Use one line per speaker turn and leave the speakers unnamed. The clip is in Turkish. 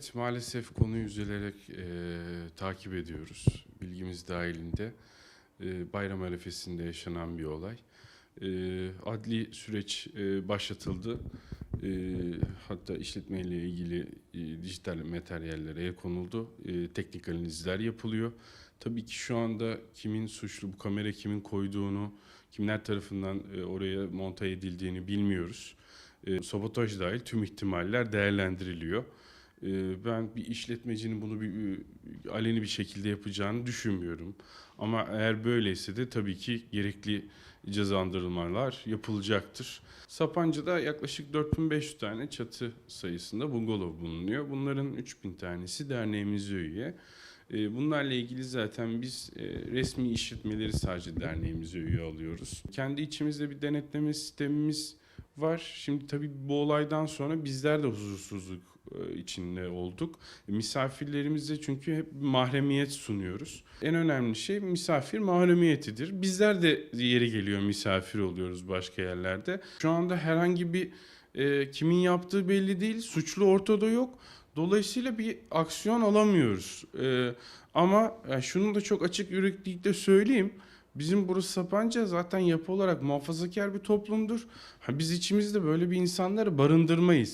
Evet, Maalesef konuyu üzülerek e, takip ediyoruz. Bilgimiz dahilinde e, bayram arifesinde yaşanan bir olay. E, adli süreç e, başlatıldı. E, hatta işletmeyle ilgili e, dijital materyallere el konuldu. E, teknik analizler yapılıyor. Tabii ki şu anda kimin suçlu, bu kamera kimin koyduğunu, kimler tarafından e, oraya monte edildiğini bilmiyoruz. E, sabotaj dahil tüm ihtimaller değerlendiriliyor. Ee, Ben bir işletmecinin bunu bir aleni bir şekilde yapacağını düşünmüyorum. Ama eğer böyleyse de tabii ki gerekli cezalandırılmalar yapılacaktır. Sapanca'da yaklaşık 4500 tane çatı sayısında bungalov bulunuyor. Bunların 3000 tanesi derneğimize üye. Ee, Bunlarla ilgili zaten biz e, resmi işletmeleri sadece derneğimize üye alıyoruz. Kendi içimizde bir denetleme sistemimiz var. Şimdi tabii bu olaydan sonra bizler de huzursuzluk e, içinde olduk. Misafirlerimize çünkü hep mahremiyet sunuyoruz. En önemli şey misafir mahremiyetidir. Bizler de yeri geliyor misafir oluyoruz başka yerlerde. Şu anda herhangi bir e, kimin yaptığı belli değil. Suçlu ortada yok. Dolayısıyla bir aksiyon alamıyoruz. E, ama e, şunu da çok açık yüreklilikle söyleyeyim. Bizim burası Sapanca zaten yapı olarak muhafazakar bir toplumdur. Ha, biz içimizde böyle bir insanları barındırmayız.